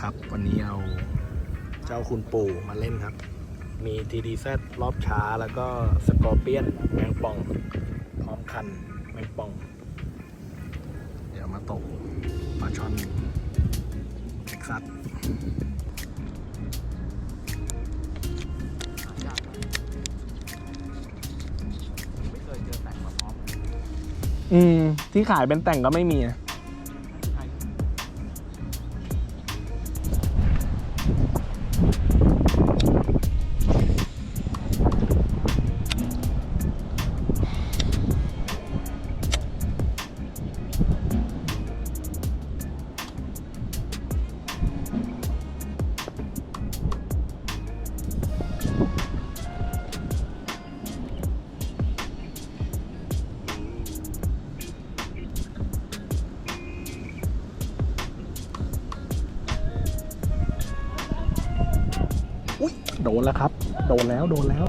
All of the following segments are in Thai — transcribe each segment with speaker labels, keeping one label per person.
Speaker 1: ครับ วันนี้เอาเจ้าคุณปู่มาเล่นครับ มี TDZ รอบช้าแล้วก็สกอร์เปียนแมงป่อง พร้อมคันแมงป่อง เดี๋ยวมาตกปลาช่อนเท็กซัส
Speaker 2: ไม่เคยเจอแต่งมาพร้อม
Speaker 1: อืม ที่ขายเป็นแต่งก็ไม่มีนะ อุ้ยโดนแล้วครับ โดนแล้วโดนแล้ว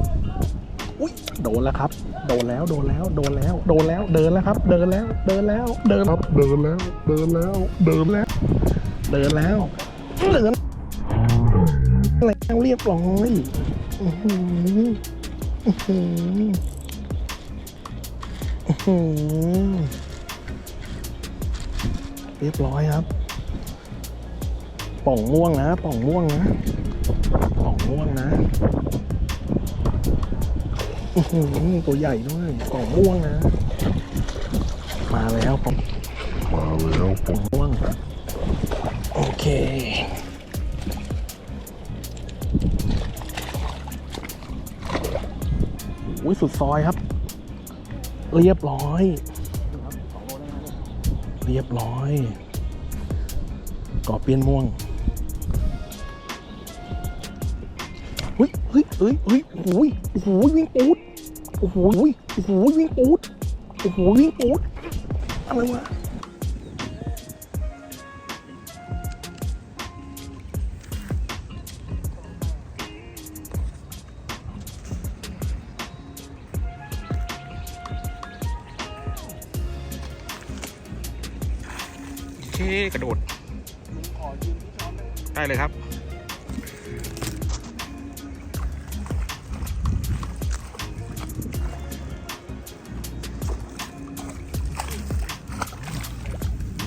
Speaker 1: อุ้ยโดนแล้วครับ โดนแล้วโดนแล้วโดนแล้ว โดนแล้วเดินแล้วครับ เดินแล้วเดินแล้วเดินครับเดินแล้วเดินแล้วเดินแล้ว เดินแล้วเดินแล้วเรียบร้อยอื้อหืออื้อหืออื้อหือเรียบร้อยครับ ป่องม่วงนะป่องม่วงนะ ป่องม่วงนะอื้อหือตัวใหญ่ด้วยป่องม่วงนะ มาแล้วป่องมาแล้วป่องม่วงโอเค อุ้ยสุดซอยครับ เรียบร้อย
Speaker 2: สองโลได้ไหมเนี่ย
Speaker 1: เรียบร้อยกอเปียนม่วง เฮ้ยเฮ้ยเฮ้ยเฮ้ยโอ้โหโอ้โหวิ่งปูดโอ้โหโอ้โหวิ่งปูดโอ้โหวิ่งปูดอะไรวะโอเคกระโดด ได้เลยครับ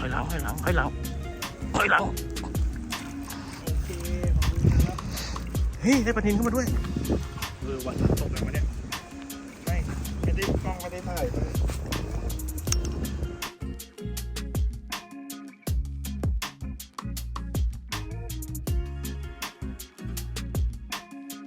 Speaker 1: ให้เราให้เราให้เราให้เรา
Speaker 2: โอเคขอบคุณครับ
Speaker 1: เฮ้ยได้ปลาทินเข้ามาด้วย
Speaker 2: เออวันนั้นตกไหนวะเนี่ย ไม่ไม่ได้กล้องไม่ได้ถ่ายเลย